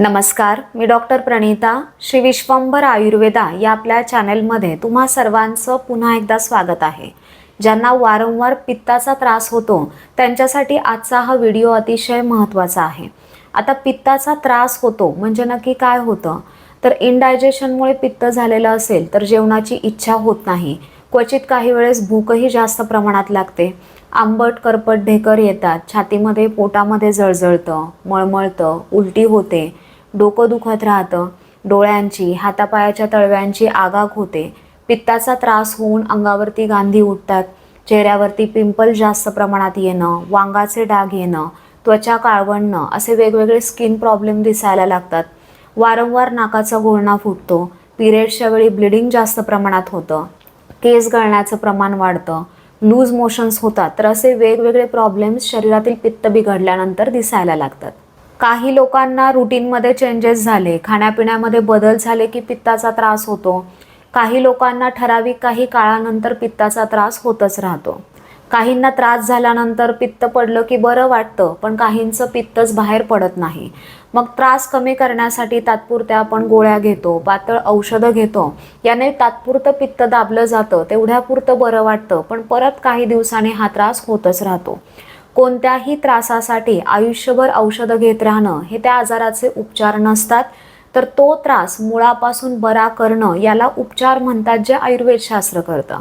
नमस्कार मी डॉक्टर प्रणिता श्री विश्वंभर आयुर्वेदा या आपल्या चॅनेलमध्ये तुम्हा सर्वांचं पुन्हा एकदा स्वागत आहे. ज्यांना वारंवार पित्ताचा त्रास होतो त्यांच्यासाठी आजचा हा व्हिडिओ अतिशय महत्त्वाचा आहे. आता पित्ताचा त्रास होतो म्हणजे नक्की काय होतं? तर इनडायजेशनमुळे पित्त झालेलं असेल तर जेवणाची इच्छा होत नाही. क्वचित काही वेळेस भूकही जास्त प्रमाणात लागते. आंबट करपट ढेकर येतात. छातीमध्ये पोटामध्ये जळजळतं मळमळतं उलटी होते. डोकं दुखत राहतं. डोळ्यांची हातापायाच्या तळव्यांची आगाग होते. पित्ताचा त्रास होऊन अंगावरती गांधी उठतात. चेहऱ्यावरती पिंपल जास्त प्रमाणात येणं वांगाचे डाग येणं त्वचा काळवणणं असे वेगवेगळे स्किन प्रॉब्लेम दिसायला लागतात. वारंवार नाकाचा घोळणा फुटतो. पिरियड्सच्या वेळी ब्लिडिंग जास्त प्रमाणात होतं. केस गळण्याचं प्रमाण वाढतं. लूज मोशन्स होतात तर असे वेगवेगळे प्रॉब्लेम्स शरीरातील पित्त बिघडल्यानंतर दिसायला लागतात. काही लोकांना रुटीनमध्ये चेंजेस झाले. खाण्यापिण्यामध्ये बदल झाले की पित्ताचा त्रास होतो. काही लोकांना ठराविक काही काळानंतर पित्ताचा त्रास होतच राहतो. काहींना त्रास झाल्यानंतर पित्त पडलं की बरं वाटतं पण काहींचं पित्तच बाहेर पडत नाही. मग त्रास कमी करण्यासाठी तात्पुरत्या आपण गोळ्या घेतो पातळ औषधं घेतो. याने तात्पुरतं पित्त दाबलं जातं तेवढ्यापुरतं बरं वाटतं पण परत काही दिवसांनी हा त्रास होतच राहतो. कोणत्याही त्रासासाठी आयुष्यभर औषधं घेत राहणं हे त्या आजाराचे उपचार नसतात. तर तो त्रास मुळापासून बरा करणं याला उपचार म्हणतात जे आयुर्वेदशास्त्र करतं.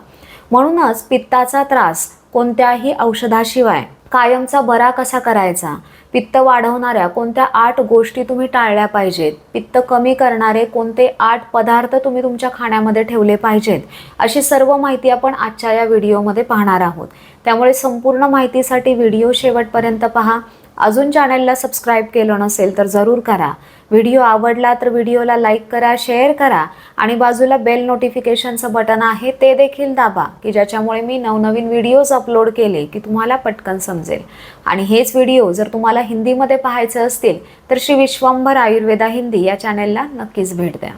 म्हणूनच पित्ताचा त्रास कोणत्याही औषधाशिवाय कायमचा बरा कसा करायचा? पित्त वाढवणाऱ्या कोणत्या आठ गोष्टी तुम्ही टाळल्या पाहिजेत? पित्त कमी करणारे कोणते आठ पदार्थ तुम्ही तुमच्या खाण्यामध्ये ठेवले पाहिजेत? अशी सर्व माहिती आपण आजच्या या व्हिडिओमध्ये पाहणार आहोत. त्यामुळे संपूर्ण माहितीसाठी व्हिडिओ शेवटपर्यंत पहा. अजून चॅनलला सबस्क्राईब केलं नसेल तर जरूर करा. व्हिडिओ आवडला तर व्हिडिओला लाईक करा शेअर करा आणि बाजूला बेल नोटिफिकेशनचं बटन आहे ते देखील दाबा की ज्याच्यामुळे मी नवनवीन व्हिडिओज अपलोड केले की तुम्हाला पटकन समजेल. आणि हेच व्हिडिओ जर तुम्हाला हिंदीमध्ये पाहायचे असतील तर श्री विश्वंभर आयुर्वेदा हिंदी या चॅनेलला नक्कीच भेट द्या.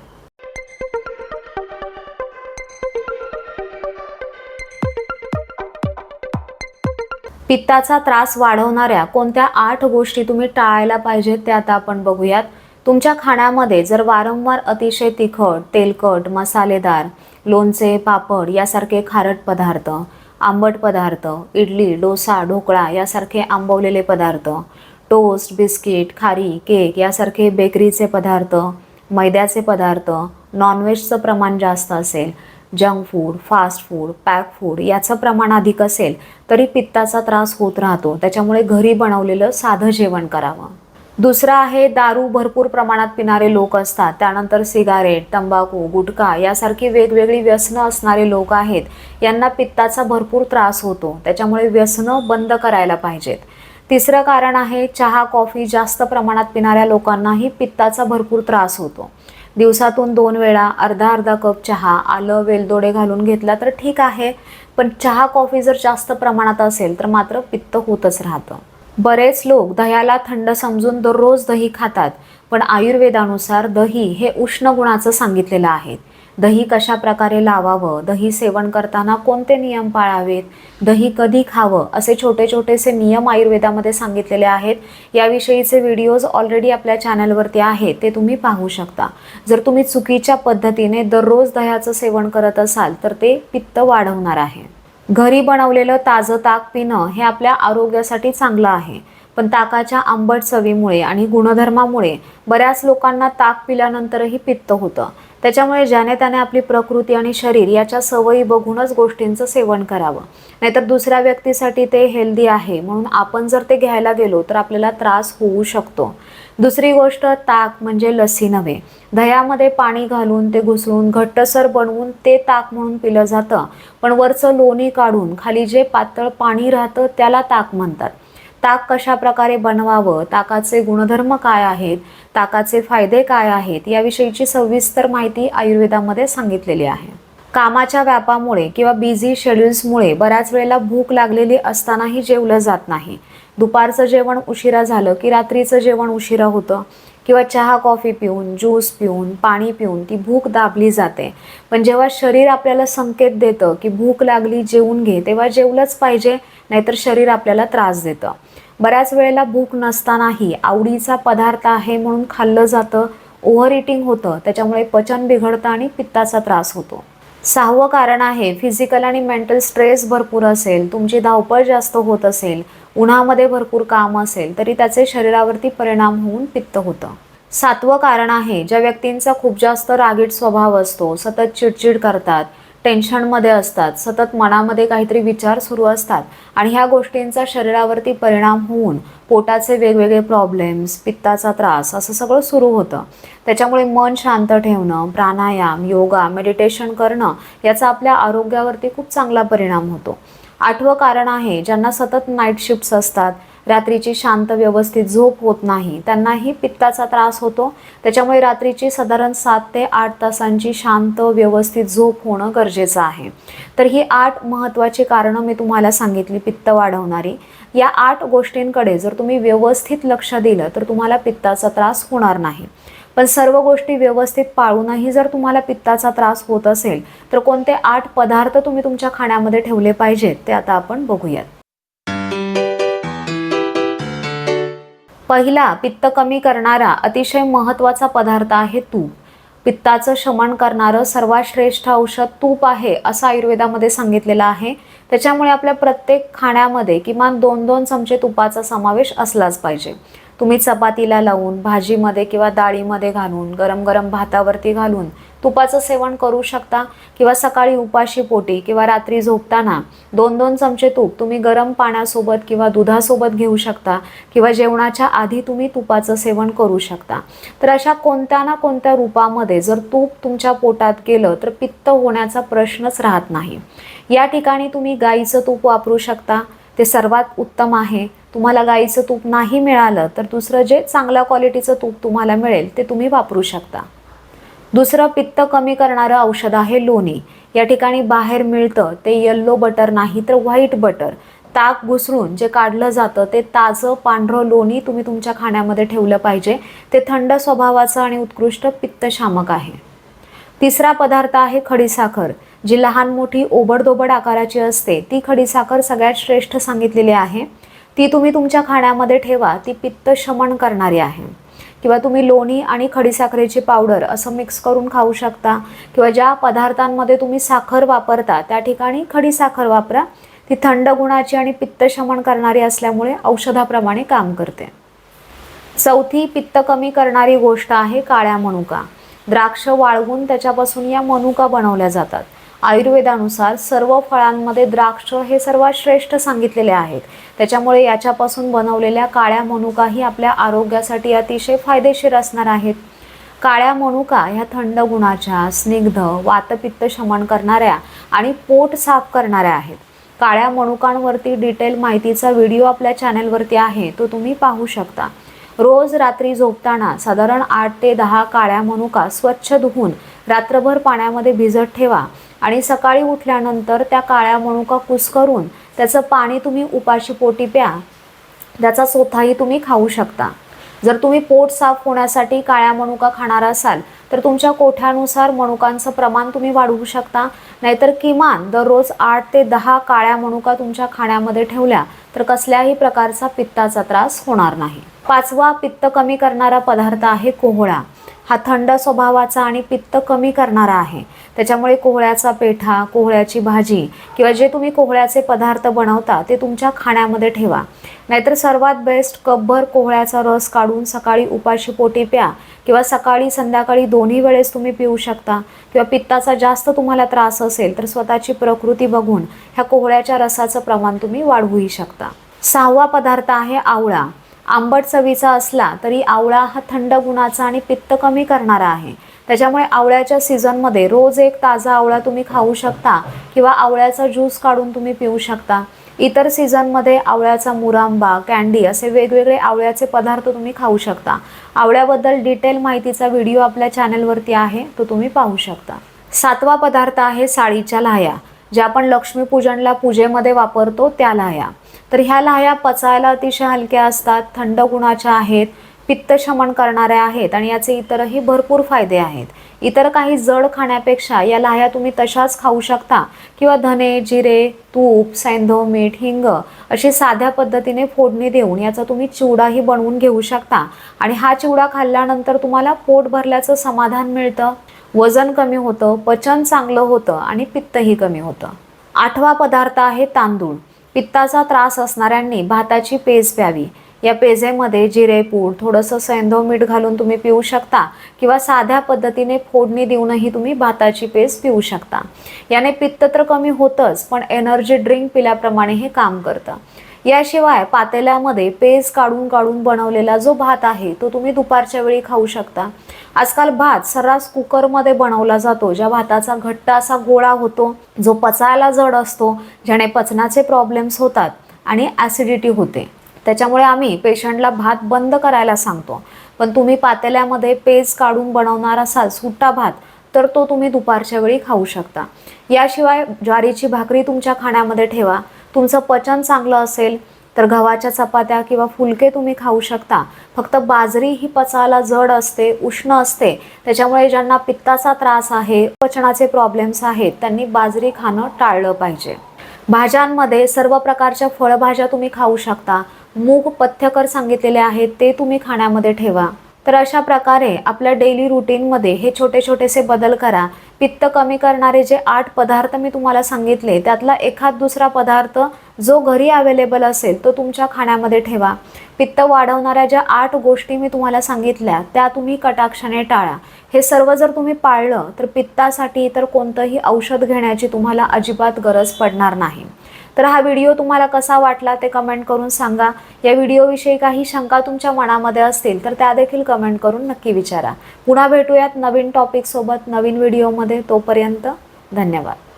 पित्ताचा त्रास वाढवणाऱ्या कोणत्या आठ गोष्टी तुम्ही टाळायला पाहिजेत त्या आता आपण बघूयात. तुमच्या खाण्यामध्ये जर वारंवार अतिशय तिखट तेलकट मसालेदार लोणचे पापड यासारखे खारट पदार्थ आंबट पदार्थ इडली डोसा ढोकळा यासारखे आंबवलेले पदार्थ टोस्ट बिस्किट खारी केक यासारखे बेकरीचे पदार्थ मैद्याचे पदार्थ नॉनव्हेजचं प्रमाण जास्त असेल junk food fast food pack food याचं प्रमाण अधिक असेल तरी पित्ताचा त्रास होत राहतो. त्याच्यामुळे घरी बनवलेलं साधं जेवण करावं. दुसरं आहे दारू भरपूर प्रमाणात पिणारे लोक असतात. त्यानंतर सिगारेट तंबाखू गुटखा यासारखी वेगवेगळी व्यसनं असणारे लोक आहेत. यांना पित्ताचा भरपूर त्रास होतो. त्याच्यामुळे व्यसनं बंद करायला पाहिजेत. तिसरं कारण आहे चहा कॉफी जास्त प्रमाणात पिणाऱ्या लोकांनाही पित्ताचा भरपूर त्रास होतो. दिवसातून दोन वेळा अर्धा अर्धा कप चहा आलं वेलदोडे घालून घेतला तर ठीक आहे. पण चहा कॉफी जर जास्त प्रमाणात असेल तर मात्र पित्त होतच राहतं. बरेच लोक दह्याला थंड समजून दररोज दही खातात पण आयुर्वेदानुसार दही हे उष्ण गुणाचं सांगितलेलं आहे. दही कशा प्रकारे लावावं दही सेवन करताना कोणते नियम पाळावेत दही कधी खावं असे छोटे छोटेसे नियम आयुर्वेदामध्ये सांगितलेले आहेत. याविषयीचे व्हिडिओज ऑलरेडी आपल्या चॅनलवरती आहेत ते तुम्ही पाहू शकता. जर तुम्ही चुकीच्या पद्धतीने दररोज दह्याचं सेवन करत असाल तर ते पित्त वाढवणार आहे. घरी बनवलेलं ताजं ताक पिणं हे आपल्या आरोग्यासाठी चांगलं आहे. पण ताकाच्या आंबट चवीमुळे आणि गुणधर्मामुळे बऱ्याच लोकांना ताक पिल्यानंतरही पित्त होतं. त्याच्यामुळे ज्याने त्याने आपली प्रकृती आणि शरीर याच्या सवयी बघूनच गोष्टींचं सेवन करावं. नाहीतर दुसऱ्या व्यक्तीसाठी ते हेल्दी आहे म्हणून आपण जर ते घ्यायला गेलो तर आपल्याला त्रास होऊ शकतो. दुसरी गोष्ट ताक म्हणजे लसी नव्हे. दह्यामध्ये पाणी घालून ते घुसळून घट्टसर बनवून ते ताक म्हणून पिलं जातं. पण वरचं लोणी काढून खाली जे पातळ पाणी राहतं त्याला ताक म्हणतात. ताक कशा प्रकारे बनवावं? ताकाचे गुणधर्म काय आहेत? ताकाचे फायदे काय आहेत? याविषयीची सविस्तर माहिती आयुर्वेदामध्ये सांगितलेली आहे. कामाच्या व्यापामुळे किंवा बिझी शेड्यूल्समुळे बऱ्याच वेळेला भूक लागलेली असतानाही जेवलं जात नाही. दुपारचं जेवण उशिरा झालं की रात्रीचं जेवण उशिरा होतं किंवा चहा कॉफी पिऊन ज्यूस पिऊन पाणी पिऊन ती भूक दाबली जाते. पण जेव्हा शरीर आपल्याला संकेत देतं की भूक लागली जेवून घे तेव्हा जेवलंच पाहिजे नाहीतर शरीर आपल्याला त्रास देतं. बऱ्याच वेळेला भूक नसतानाही आवडीचा पदार्थ आहे म्हणून खाल्लं जातं ओव्हर इटिंग होतं त्याच्यामुळे पचन बिघडतं आणि पित्ताचा त्रास होतो. सहावं कारण आहे फिजिकल आणि मेंटल स्ट्रेस भरपूर असेल तुमची धावपळ जास्त होत असेल उन्हामध्ये भरपूर काम असेल तरी त्याचे शरीरावरती परिणाम होऊन पित्त होतं. सातवं कारण आहे ज्या व्यक्तींचा खूप जास्त रागीट स्वभाव असतो सतत चिडचिड करतात टेन्शनमध्ये असतात सतत मनामध्ये काहीतरी विचार सुरू असतात आणि ह्या गोष्टींचा शरीरावरती परिणाम होऊन पोटाचे वेगवेगळे प्रॉब्लेम्स पित्ताचा त्रास असं सगळं सुरू होतं. त्याच्यामुळे मन शांत ठेवणं प्राणायाम योगा मेडिटेशन करणं याचा आपल्या आरोग्यावरती खूप चांगला परिणाम होतो. आठवं कारण आहे ज्यांना सतत नाईट शिफ्ट्स असतात रात्रीची शांत व्यवस्थित झोप होत नाही. त्यांनाही पित्ताचा त्रास होतो. त्याच्यामुळे रात्रीची साधारण सात ते आठ तासांची शांत व्यवस्थित झोप होणं गरजेचं आहे. तर ही आठ महत्त्वाची कारणं मी तुम्हाला सांगितली पित्त वाढवणारी. या आठ गोष्टींकडे जर तुम्ही व्यवस्थित लक्ष दिलं तर तुम्हाला पित्ताचा त्रास होणार नाही. पण सर्व गोष्टी व्यवस्थित पाळूनही जर तुम्हाला पित्ताचा त्रास होत असेल तर कोणते आठ पदार्थ तुम्ही तुमच्या खाण्यामध्ये ठेवले पाहिजेत ते आता आपण बघूयात. पहिला पित्त कमी करणारा अतिशय महत्त्वाचा पदार्थ आहे तूप. पित्ताचं शमन करणारं सर्वात श्रेष्ठ औषध तूप आहे असं आयुर्वेदामध्ये सांगितलेलं आहे. त्याच्यामुळे आपल्या प्रत्येक खाण्यामध्ये किमान दोन दोन चमचे तुपाचा समावेश असलाच पाहिजे. तुम्ही चपातीला लावून भाजीमध्ये किंवा डाळीमध्ये घालून गरम गरम भातावरती घालून तुपाचं सेवन करू शकता किंवा सकाळी उपाशी पोटी किंवा रात्री झोपताना दोन दोन चमचे तूप तुम्ही गरम पाण्यासोबत किंवा दुधासोबत घेऊ शकता किंवा जेवणाच्या आधी तुम्ही तुपाचं सेवन करू शकता. तर अशा कोणत्या ना कोणत्या रूपामध्ये जर तूप तुमच्या पोटात गेलं तर पित्त होण्याचा प्रश्नच राहत नाही. या ठिकाणी तुम्ही गाईचं तूप वापरू शकता. ते सर्वात उत्तम आहे. तुम्हाला गाईचं तूप नाही मिळालं तर दुसरं जे चांगल्या क्वालिटीचं तूप तुम्हाला मिळेल ते तुम्ही वापरू शकता. दुसरं पित्त कमी करणारं औषध आहे लोणी. या ठिकाणी बाहेर मिळतं ते येल्लो बटर नाही तर व्हाईट बटर ताक घुसळून जे काढलं जातं ते ताजं पांढरं लोणी तुम्ही तुमच्या खाण्यामध्ये ठेवलं पाहिजे. ते थंड स्वभावाचं आणि उत्कृष्ट पित्तशामक आहे. तिसरा पदार्थ आहे खडीसाखर जी लहान मोठी ओबडदोबड आकाराची असते ती खडीसाखर सगळ्यात श्रेष्ठ सांगितलेली आहे. ती तुम्ही तुमच्या खाण्यामध्ये ठेवा ती पित्त शमन करणारी आहे. किंवा तुम्ही लोणी आणि खडीसाखरेची पावडर असं मिक्स करून खाऊ शकता. किंवा ज्या पदार्थांमध्ये तुम्ही साखर वापरता त्या ठिकाणी खडीसाखर वापरा. ती थंड गुणाची आणि पित्त शमन करणारी असल्यामुळे औषधाप्रमाणे काम करते. चौथी पित्त कमी करणारी गोष्ट आहे काळ्या मनुका. द्राक्ष वाळवून त्याच्यापासून या मनुका बनवल्या जातात. आयुर्वेदानुसार सर्व फळांमध्ये द्राक्ष हे सर्वात श्रेष्ठ सांगितलेले आहेत. त्याच्यामुळे याच्यापासून बनवलेल्या काळ्या मनुकाही आपल्या आरोग्यासाठी अतिशय फायदेशीर असणार आहेत. काळ्या मनुका ह्या थंड गुणाच्या स्निग्ध वातपित्त शमन करणाऱ्या आणि पोट साफ करणाऱ्या आहेत. काळ्या मनुकांवरती डिटेल माहितीचा व्हिडिओ आपल्या चॅनलवरती आहे तो तुम्ही पाहू शकता. रोज रात्री झोपताना साधारण आठ ते दहा काळ्या मनुका स्वच्छ धुवून रात्रभर पाण्यामध्ये भिजत ठेवा. आणि सकाळी उठल्यानंतर त्या काळ्या मनुका कुस्करून त्याचं पाणी तुम्ही उपाशी पोटी प्या. त्याचा चोथाही तुम्ही खाऊ शकता. जर तुम्ही पोट साफ होण्यासाठी काळ्या मनुका खाणार असाल तर तुमच्या कोठ्यानुसार मनुकांचं प्रमाण तुम्ही वाढवू शकता. नाहीतर किमान दररोज आठ ते दहा काळ्या मनुका तुमच्या खाण्यामध्ये ठेवल्या तर कसल्याही प्रकारचा पित्ताचा त्रास होणार नाही. पाचवा पित्त कमी करणारा पदार्थ आहे कोहळा. हा थंड स्वभावाचा आणि पित्त कमी करणारा आहे. त्याच्यामुळे कोहळ्याचा पेठा कोहळ्याची भाजी किंवा जे तुम्ही कोहळ्याचे पदार्थ बनवता ते तुमच्या खाण्यामध्ये ठेवा. नाहीतर सर्वात बेस्ट कपभर कोहळ्याचा रस काढून सकाळी उपाशी पोटी प्या किंवा सकाळी संध्याकाळी दोन्ही वेळेस तुम्ही पिऊ शकता किंवा पित्ताचा जास्त तुम्हाला त्रास असेल तर स्वतःची प्रकृती बघून ह्या कोहळ्याच्या रसाचं प्रमाण तुम्ही वाढवूही शकता. सहावा पदार्थ आहे आवळा. आंबट चवीचा असला तरी आवळा हा थंड गुणाचा आणि पित्त कमी करणारा आहे. त्याच्यामुळे आवळ्याच्या सीझनमध्ये रोज एक ताजा आवळा तुम्ही खाऊ शकता किंवा आवळ्याचा ज्यूस काढून तुम्ही पिऊ शकता. इतर सीझनमध्ये आवळ्याचा मुरांबा कॅन्डी असे वेगवेगळे आवळ्याचे पदार्थ तुम्ही खाऊ शकता. आवळ्याबद्दल डिटेल माहितीचा व्हिडिओ आपल्या चॅनलवरती आहे तो तुम्ही पाहू शकता. सातवा पदार्थ आहे साळीच्या लाह्या. ज्या आपण लक्ष्मीपूजनला पूजेमध्ये वापरतो त्या लाह्या. तर ह्या लाह्या पचायला अतिशय हलक्या असतात थंड गुणाच्या आहेत पित्त शमन आहेत आणि याचे इतरही भरपूर फायदे आहेत. इतर काही जड खाण्यापेक्षा या लाह्या तुम्ही तशाच खाऊ शकता किंवा धने जिरे तूप सैंधव मीठ हिंग अशी साध्या पद्धतीने फोडणी देऊन याचा तुम्ही चिवडाही बनवून घेऊ शकता. आणि हा चिवडा खाल्ल्यानंतर तुम्हाला पोट भरल्याचं समाधान मिळतं. वजन कमी होतं पचन चांगलं होतं आणि पित्तही कमी होतं. आठवा पदार्थ आहे तांदूळ. पित्ताचा त्रास असणाऱ्यांनी भाताची पेज प्यावी. या पेजेमध्ये जिरेपूड थोडंसं सैंधव मीठ घालून तुम्ही पिऊ शकता किंवा साध्या पद्धतीने फोडणी देऊनही तुम्ही भाताची पेज पिऊ शकता. याने पित्त तर कमी होतंच पण एनर्जी ड्रिंक पिल्याप्रमाणे हे काम करतं. याशिवाय पातेल्यामध्ये पेज काढून काढून बनवलेला जो भात आहे तो तुम्ही दुपारच्या वेळी खाऊ शकता. आजकाल भात सर्रास कुकरमध्ये बनवला जातो ज्या भाताचा घट्ट असा गोळा होतो जो पचायला जड असतो ज्याने पचनाचे प्रॉब्लेम्स होतात आणि ॲसिडिटी होते. त्याच्यामुळे आम्ही पेशंटला भात बंद करायला सांगतो. पण तुम्ही पातेल्यामध्ये पेज काढून बनवणार असाल सुट्टा भात तर तो तुम्ही दुपारच्या वेळी खाऊ शकता. याशिवाय ज्वारीची भाकरी तुमच्या खाण्यामध्ये ठेवा. तुमचं पचन चांगलं असेल तर गव्हाच्या चपात्या किंवा फुलके तुम्ही खाऊ शकता. फक्त बाजरी ही पचायला जड असते उष्ण असते. त्याच्यामुळे ज्यांना पित्ताचा त्रास आहे पचनाचे प्रॉब्लेम्स आहेत त्यांनी बाजरी खाणं टाळलं पाहिजे. भाज्यांमध्ये सर्व प्रकारच्या फळभाज्या तुम्ही खाऊ शकता. मूग पथ्यकर सांगितलेले आहेत ते तुम्ही खाण्यामध्ये ठेवा. तर अशा प्रकारे आपल्या डेली रुटीनमध्ये हे छोटे छोटेसे बदल करा. पित्त कमी करणारे जे आठ पदार्थ मी तुम्हाला सांगितले त्यातला एखाद दुसरा पदार्थ जो घरी अवेलेबल असेल तो तुमच्या खाण्यामध्ये ठेवा. पित्त वाढवणाऱ्या ज्या आठ गोष्टी मी तुम्हाला सांगितल्या त्या तुम्ही कटाक्षाने टाळा. हे सर्व जर तुम्ही पाळलं तर पित्तासाठी इतर कोणतंही औषध घेण्याची तुम्हाला अजिबात गरज पडणार नाही. तर हा व्हिडिओ तुम्हाला कसा वाटला ते कमेंट करून सांगा. या व्हिडिओविषयी काही शंका तुमच्या मनामध्ये असतील तर त्या देखील कमेंट करून नक्की विचारा. पुन्हा भेटूयात नवीन टॉपिकसोबत नवीन व्हिडिओमध्ये. तोपर्यंत धन्यवाद.